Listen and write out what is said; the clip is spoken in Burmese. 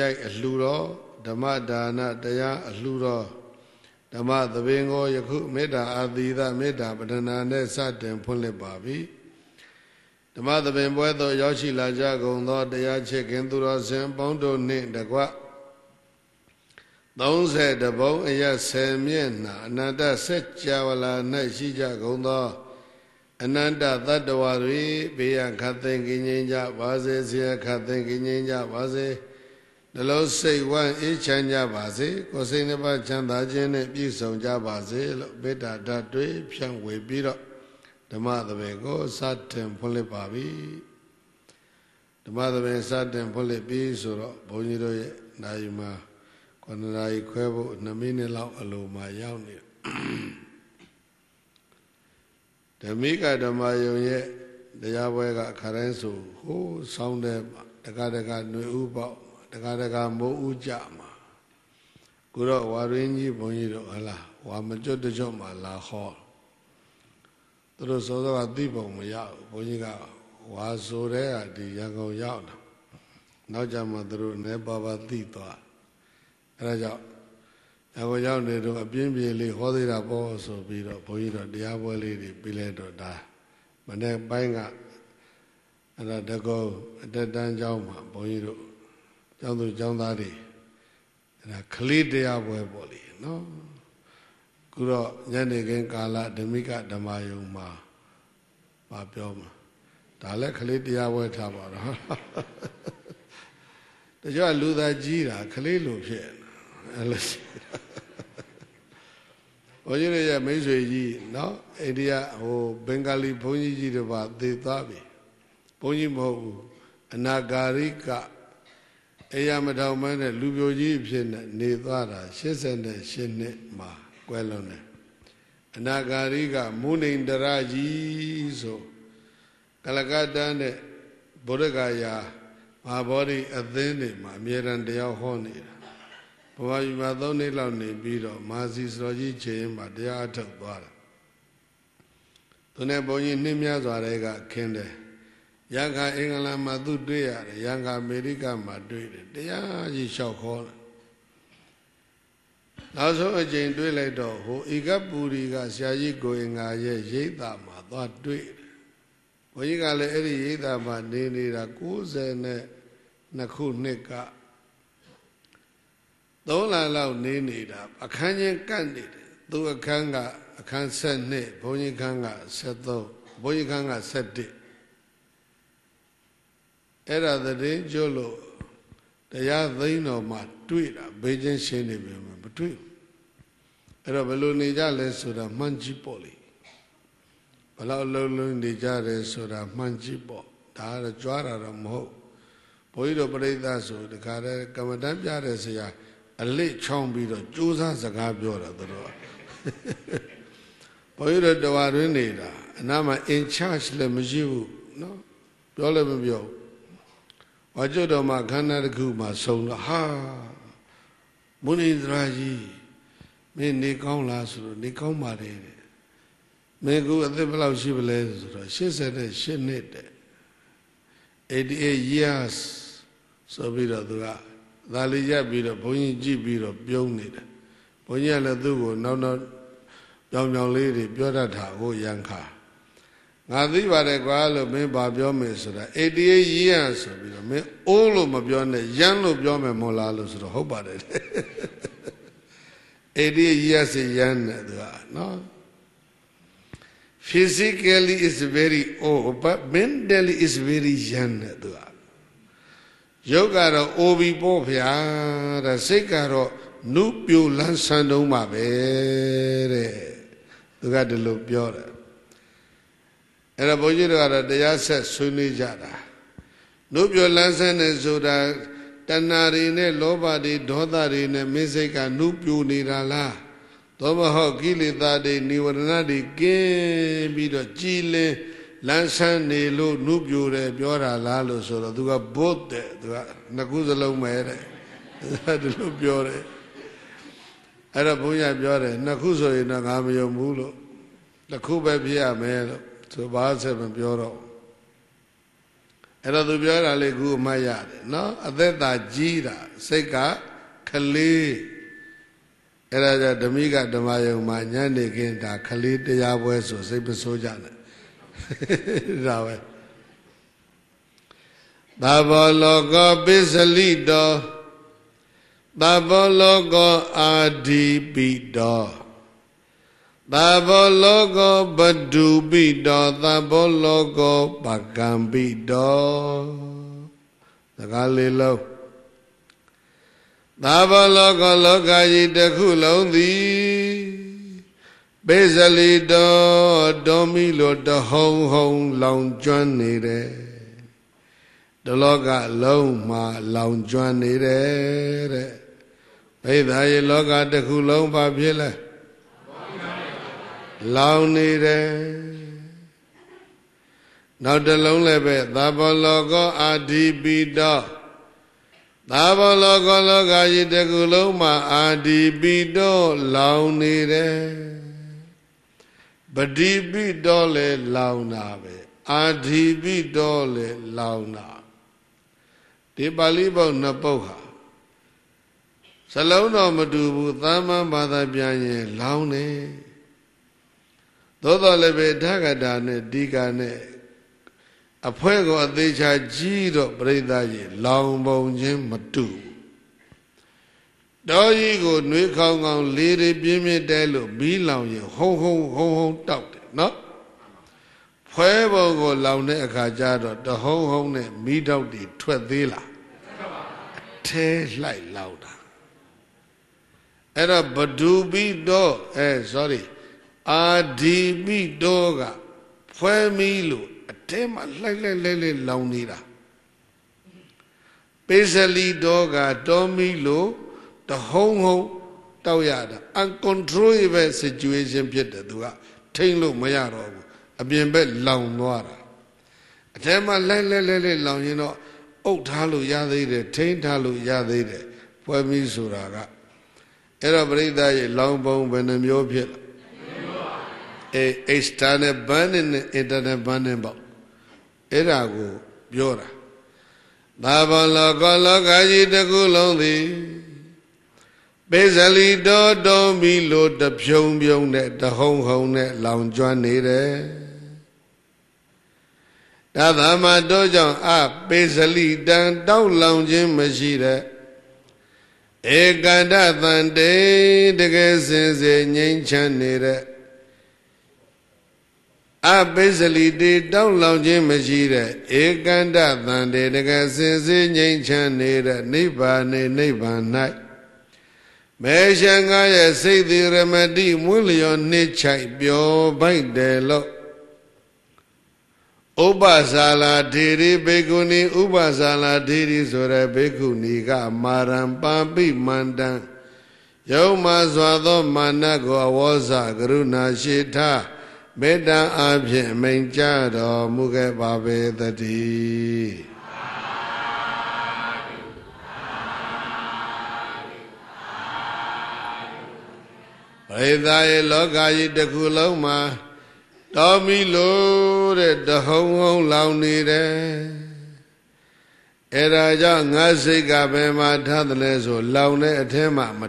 ရိုက်အလှူတော်ဓမ္မဒါနတရားအလှူတော်ဓမ္မသဘင်ကိုယခုမေတ္တာအာသီသမေတ္တာပဒနာနဲ့စတင်ဖွင့်လှစ်ပါပြီဓမ္မသဘင်ပွဲသို့ရောက်ရှိလာကြကုန်သောတရားချစ်ခင်သူတော်စင်ပေါင်းတို့နှင့်တကွ30တဘုံအရ10မျက်နှာအနန္တစัจ java လာ၌ရှိကြကုန်သောအနန္တသတ္တဝါတွေဘေးရခတ်သိင်ကြီးငြိမ်းကြပါစေဆရာခတ်သိင်ကြီးငြိမ်းကြပါစေ နှလုံးစိတ်ဝမ်းအေးချမ်းကြပါစေကိုယ်စိတ်နှပါချမ်းသာခြင်းနဲ့ပြည့်စုံကြပါစေလို့မေတ္တာဓာတ်တွေဖြန့်ဝေပြီးတော့ဓမ္မသဘင်ကိုစတင်ဖွင့်လှစ်ပါပြီဓမ္မသဘင်စတင်ဖွင့်လှစ်ပြီးဆိုတော့ဘုန်းကြီးတို့ရဲ့နိုင်မှာ9နာရီခွဲဖို့2မိနစ်လောက်အလိုမှာရောက်နေဓမိကဓမ္မယုံရဲ့တရားပွဲကခရိုင်းဆိုဟိုးဆောင်းတဲ့တက္ကတက္ကຫນွေဥပေါ တက္ကတက္ကမိုးဥကြမှာကိုတော့ဝါရင်းကြီးဘုန်းကြီးတို့ဟလားဝါမကျွတ်တကြွမှာလာဟောသူတို့စောစောကသိပုံမရဘူးဘုန်းကြီးကဝါဆိုတဲ့ကဒီရန်ကုန်ရောက်တာနောက်ကြမှာသူတို့နေပါပါသိသွားအဲဒါကြောင့်ရန်ကုန်ရောက်နေတော့အပြင်းပြေလေးဟောသေးတာပေါ့ဆိုပြီးတော့ဘုန်းကြီးတို့တရားပွဲလေးတွေပြီးလဲတော့ဒါမနေ့ပိုင်းကအဲ့ဒါတကောအတက်တန်းเจ้าမှာဘုန်းကြီးတို့ ကျောင်းသူကျောင်းသားတွေအဲ့ဒါခလေးတရားပွဲပေါ့လေနော်ခုတော့ညနေခင်းကာလဓမိကဓမ္မယုံမှာမပြောမှာဒါလည်းခလေးတရားပွဲထားပါတော့တကြွလူသားကြီးတာခလေးလိုဖြစ်အဲ့လိုဘုန်းကြီးရဲ့မိတ်ဆွေကြီးနော်အိန္ဒိယဟိုဘင်္ဂလီဘုန်းကြီးကြီးတွေပါသေသွားပြီဘုန်းကြီးမဟုတ်ဘူးအနာဂါရိက အေယမထောင်မန်းတဲ့လူပြိုကြီးအဖြစ်နဲ့နေသွားတာ88နှစ်မှာကွယ်လွန်တယ်အနာဂါရိကမုနိန္ဒရကြီးဆိုကလကတ္တနဲ့ဗုဒ္ဓဂါယာမဟာဗောဓိအသင်းတွေမှာအမြဲတမ်းတရားဟောနေတာဘဝယူမှာ၃နှစ်လောက်နေပြီးတော့မာစီစတော်ကြီးချိန်မှာတရားအထုတ်သွားတာသူနဲ့ဘုန်းကြီးနှင်းများစွာတဲ့ကခင်းတယ် ရန်ခါအင်္ဂလန်မှာသူတွေ့ရတယ်ရန်ခါအမေရိကမှာတွေ့တယ်တရားကြီးလျှောက်ခေါ်တယ်နောက်ဆုံးအချိန်တွေ့လိုက်တော့ဟိုဧကပူရီကဆရာကြီးကိုအင်္ဂါရဲ့ရိတ်တာမှာသွားတွေ့တယ်ဘုန်းကြီးကလည်းအဲ့ဒီရိတ်တာမှာနေနေတာ90နဲ့နှစ်ခုနှစ်ကသုံးလလောက်နေနေတာအခန်းချင်းကန့်နေတယ်သူအခန်းကအခန်း7ဘုန်းကြီးခန်းက73ဘုန်းကြီးခန်းက7 အဲ့ဒါသတင်းကျွလို့တရားသိမ်းတော်မှာတွေ့တာဘေးချင်းရှင်းနေပြီမတွေ့ဘူးအဲ့တော့ဘယ်လိုနေကြလဲဆိုတာမှန်ကြည့်ပေါ့လေဘယ်လောက်လုံးလုံးနေကြတယ်ဆိုတာမှန်ကြည့်ပေါ့ဒါကတော့ကြွားတာတော့မဟုတ်ဘုန်းကြီးတို့ပြိဿဆိုတခါတည်းကမ္မတန်းပြတဲ့ဆရာအလစ်ချောင်းပြီးတော့ကြိုးစားစကားပြောတာသူတို့ဘုန်းကြီးတို့တော်ရင်းနေတာအနားမှာ in charge လည်းမရှိဘူးနော်ပြောလည်းမပြောဘူး ဝါကျွတ်တော်မှာခန္ဓာတစ်ခုမှာဆုံတော့ဟာမုနိဒရာကြီးမင်းနေကောင်းလားဆိုတော့နေကောင်းပါတယ်တဲ့မင်းကူအသက်ဘယ်လောက်ရှိပလဲဆိုတော့88နှစ်တဲ့88 years ဆိုပြီးတော့သူကသာလီရက်ပြီးတော့ဘုန်းကြီးကြည့်ပြီးတော့ပြုံးနေတယ်ဘုန်းကြီးကလည်းသူ့ကိုနောက်နောက်ပြောင်ပြောင်လေးတွေပြောတတ်တာဟိုရန်ခါ ငါသိပါတယ်ကွာလို့မင်းဘာပြောမယ်ဆိုတာ88 years ဆိုပြီးတော့မင်းအိုးလို့မပြောနဲ့ရမ်းလို့ပြောမယ်မဟုတ်လားလို့ဆိုတော့ဟုတ်ပါတယ်88 years ရမ်းတယ်သူကနော် physically is very old but mentally is very young တဲ့သူကရုပ်ကတော့အိုပြီးပေါ့ဗျာတဲ့စိတ်ကတော့နုပြိုလန်းဆန်းတုံးပါပဲတဲ့သူကဒီလိုပြောတယ် အဲ့ဒါဘုန်းကြီးတို့ကတော့တရားဆက်ဆွေးနွေးကြတာနုပြိုလန်းဆန်းနေဆိုတာတဏှာတွေနဲ့လောဘတွေဒေါသတွေနဲ့မင်းစိတ်ကနုပြိုနေတာလားသောမဟုတ်ကိလေသာတွေនិဝရဏတွေကင်းပြီးတော့ကြည်လင်လန်းဆန်းနေလို့နှုတ်ပြိုတယ်ပြောတာလားလို့ဆိုတော့သူကဘုတ်တဲ့သူကနှစ်ခုစလုံးပဲတဲ့ဒီလိုပြောတယ်အဲ့တော့ဘုန်းကြီးပြောတယ်နှစ်ခုဆိုရင်တော့ငါမယုံဘူးလို့တစ်ခုပဲဖြစ်ရမယ်လို့ သူဘာဆက်မပြောတော့အဲ့တော့သူပြောတာလေးခုအမှတ်ရတယ်နော်အသက်သာကြီးတာစိတ်ကခလေးအဲ့ဒါကြဓမိကဓမ္မယုံမှာညနေခင်းဒါခလေးတရားပွဲဆိုစိတ်မဆိုးကြနဲ့ဒါပဲသာဘောလောကောပိစလိတောသာဘောလောကောအာဒီပိတော သာဘောလောကောပတုပိတောသာဘောလောကောပကံပိတောသကားလေးလုံးသာဘောလောကောလောကကြီးတစ်ခုလုံးသည်ပိစလိတောဒေါမီလိုတဟုံဟုံလောင်ကျွမ်းနေတယ်တလောကလုံးမှာလောင်ကျွမ်းနေတယ်တဲ့ဘိဓါရေလောကတစ်ခုလုံးဘာဖြစ်လဲ လောင်နေတယ်နောက်တစ်လုံးလည်းပဲသဘောလောကောအာဒီပိတောသဘောလောကောလောကကြီးတစ်ခုလုံးမှာအာဒီပိတောလောင်နေတယ်ပတိပိတောလည်းလောင်တာပဲအာဒီပိတောလည်းလောင်တာဒီပါဠိပုဒ်နှစ်ပုဒ်ဟာစလုံးတော်မတူဘူးသာမန်ဘာသာပြန်ရင်လောင်းတယ် သို့တော်လည်းပဲဓဂတာနဲ့ဒီကနဲ့အဖွဲကိုအသေးချာကြီးတော့ပြိဿကြီးလောင်ပုံချင်းမတူတော်ကြီးကိုနှွေးခေါင်းခေါင်းလေးတွေပြင်းပြင်းတဲလို့မီးလောင်ရင်ဟုံဟုံဟုံဟုံတောက်တယ်နော်ဖွဲပုံကိုလောင်တဲ့အခါကျတော့တဟုံဟုံနဲ့မီးတောက်တွေထွက်သေးလားအထဲလှိုက်လောက်တာအဲ့တော့ဘဒူပိတော့အဲ sorry အာဒီပိတော့ကဖွဲမီးလို့အထဲမှာလှိုက်လှိုက်လှိုက်လှိုက်လောင်နေတာပိစလီတော့ကတောမီးလို့တဟုံဟုံတောက်ရတာ uncontrollable situation ဖြစ်တယ်သူကထိမ့်လို့မရတော့ဘူးအပြင်ဘက်လောင်သွားတာအထဲမှာလဲလဲလဲလဲလောင်ရင်တော့အုပ်ထားလို့ရသေးတယ်ထိန်းထားလို့ရသေးတယ်ပွဲမီးဆိုတာကအဲ့တော့ပရိသတ်ရဲ့လောင်ပုံဘယ်နှမျိုးဖြစ်လဲ အဲ external burning နဲ့ internal burning ပေါ့အဲ့ဒါကိုပြောတာသာဘောလောကလောကကြီးတစ်ခုလုံးသည်ပေဇလီတော်တော်မီလိုတဖြုံဖြုံနဲ့တဟုံဟုံနဲ့လောင်ကျွမ်းနေတယ်ဒါသမတော်ကြောင့်အပေဇလီတန်တောက်လောင်ခြင်းမရှိတဲ့ဧကန္တတန်တေတကယ်စင်စေငြိမ်းချမ်းနေတဲ့ အပိစလီတေတောက်လောင်ခြင်းမရှိတဲ့ဧကန္တတန်တေတကယ်စင်စေငြိမ်းချမ်းနေတဲ့နိဗ္ဗာန်နေနိဗ္ဗာန်၌မေရှံငါရဲ့စိတ်သည်ရမတိမွေးလျော်နှိချိုက်ပျော်ပိုက်တယ်လို့ဥပဇာလာထေရီဘေကုဏီဥပဇာလာထေရီဆိုတဲ့ဘေကုဏီကမာရံပါပိမန္တံယုံမှစွာသောမာနကိုအဝေါဇကရုဏာရှိထ မေတ္တာအဖြင့်မိန်ကြတော်မူခဲ့ပါပေတည်းပရိသတ်ရဲ့လောကကြီးတစ်ခုလုံးမှာတော်မီလို့တဲ့တဟုံဟုံလောင်နေတယ်အဲဒါကြောင့်ငါစိတ်ကဘယ်မှာထားတယ်လဲဆိုလောင်တဲ့အထဲမှာမ